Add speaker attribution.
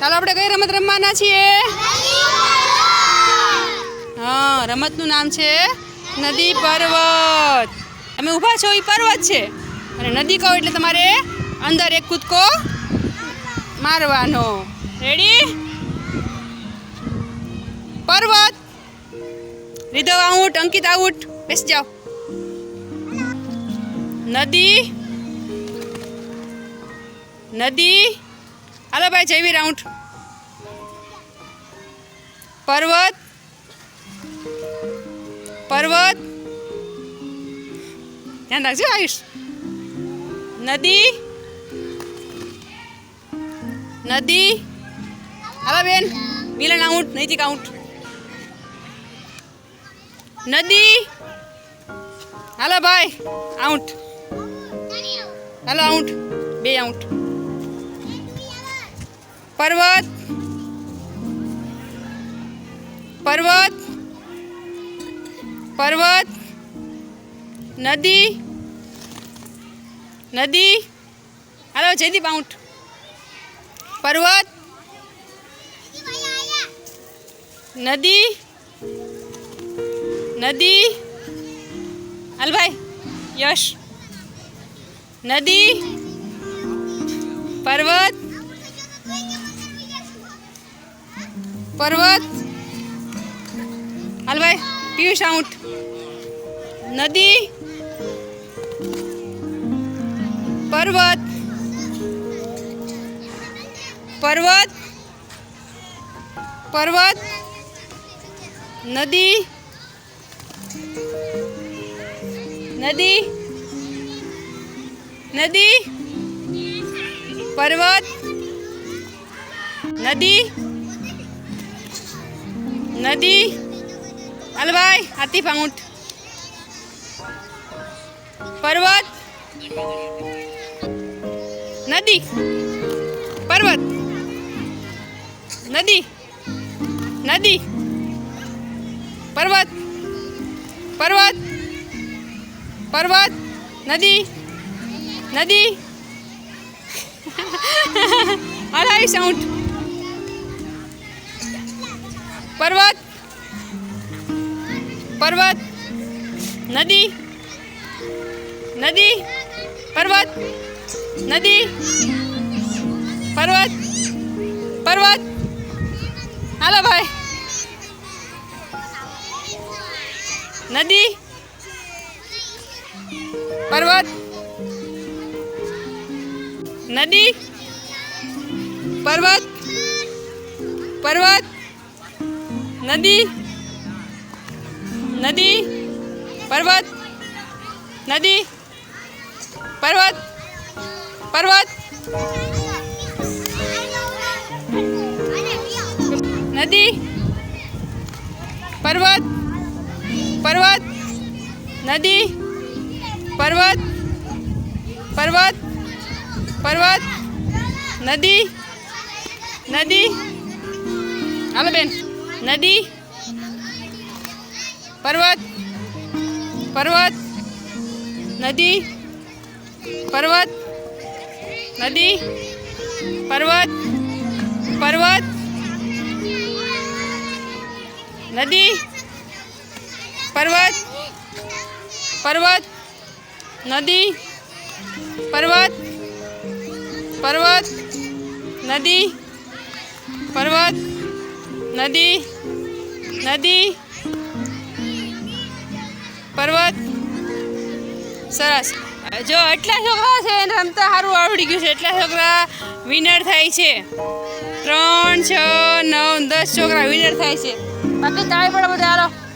Speaker 1: ચાલો આપણે કઈ રમત રમવાના છીએ? હા, રમતનું નામ છે નદી પર્વત. તમે ઊભા છો એ પર્વત છે? અને નદી કહો એટલે તમારે અંદર એક કૂદકો મારવાનો. રેડી પર્વત. Ridhav out, Ankit out. બેસી જાઓ. નદી. નદી. હાલો ભાઈ જેવી રાઉન્ડ. પર્વત. પર્વત. ધ્યાન રાખજો, આયુષ. નદી. નદી. હાલો બેન, મિલન આઉટ, નૈતિક આઉટ. નદી. હાલો ભાઈ, આઉટ. હાલો આઉટ, બે આઉટ. પર્વત. પર્વત. પર્વત. નદી. નદી. હાલો, જયદીપ આઉટ. પર્વત. નદી. નદી. હાલ ભાઈ, યશ. નદી. પર્વત. પર્વત હાલ ભાઈ પિયુષ આઉટ નદી પર્વત પર્વત પર્વત નદી નદી નદી પર્વત નદી નદી હાલભાઈ હાથી પાઉન્ટ પર્વત નદી પર્વત નદી નદી પર્વત પર્વત પર્વત નદી નદી અઢાઈ પર્વત. પર્વત. નદી. નદી. પર્વત. નદી. પર્વત. પર્વત. હાલો ભાઈ. નદી. પર્વત. નદી. પર્વત. પર્વત. નદી નદી પર્વત નદી પર્વત પર્વત નદી પર્વત પર્વત નદી પર્વત પર્વત પર્વત નદી નદી હાલો બેન નદી. પર્વત. પર્વત. નદી. પર્વત. નદી. પર્વત. પર્વત. નદી. પર્વત. પર્વત. નદી. પર્વત. પર્વત. નદી. પર્વત. નદી નદી, પર્વત. સરસ. જો એટલા છોકરા છે એને રમતા સારું આવડી ગયું છે. એટલા છોકરા વિનર થાય છે. ત્રણ, છ, નવ, દસ છોકરા વિનર થાય છે. બાકી તાળી પડે બધા હાલો.